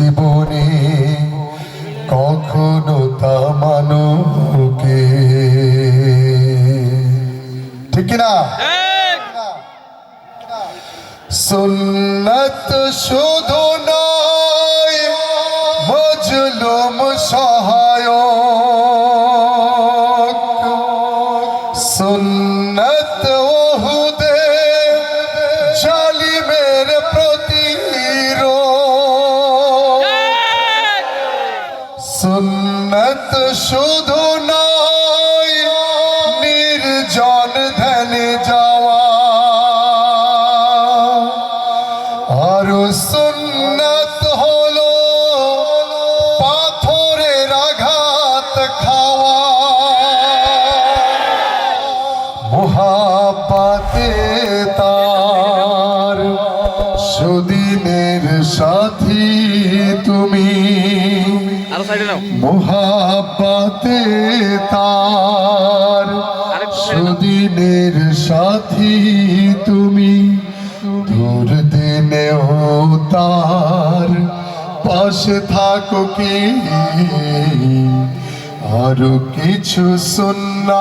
জীবনে কখনো তা মানো কে? ঠিক কিনা? সুন্নত শুধু নয় মজলুম সহায়ক সুন্নত মোহাবাতে তার সুদিনের সাথী তুমি দূর দিনেও তার। পাশে থাকো কি? আরও কিছু সুন্নাত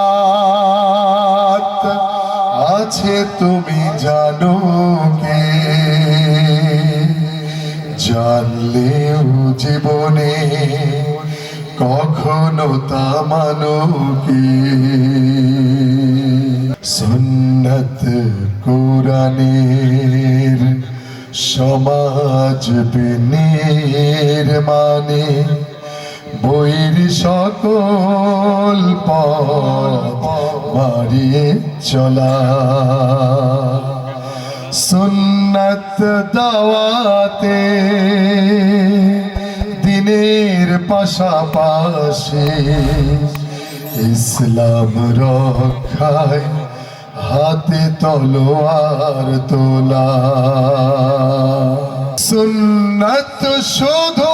আছে তুমি জানো কে? জানলেও জীবনে কখনো তা মানো কি? সুন্নত কোরআনের সমাজ মানে বইর সকল পথ মারিয়ে চলা। সুন্নত দাওয়াতে দিনের পাশাপাশি ইসলাম রক্ষায় হাতে তলোয়ার তোলা। সুন্নত শুধু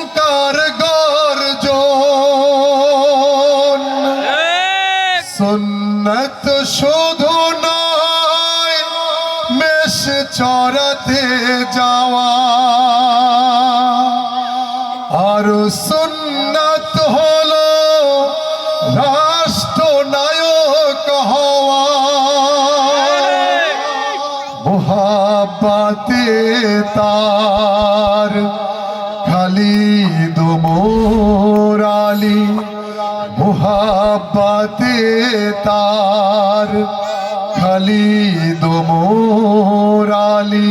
হুঙ্কার গর্জন। সুন্নত শুধু নয় মেষ চড়াতে যাওয়া। খালি মোরালি মোহাবাতে তার। খালি মোরালি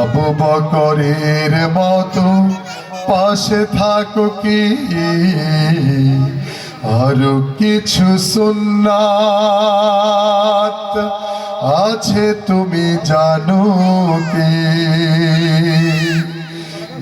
আবু বকরের মতো পাশে থাকো কি? আরও কিছু সুন্নাত আছে তুমি জানো কি?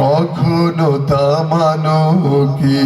কখনো তামানো কি?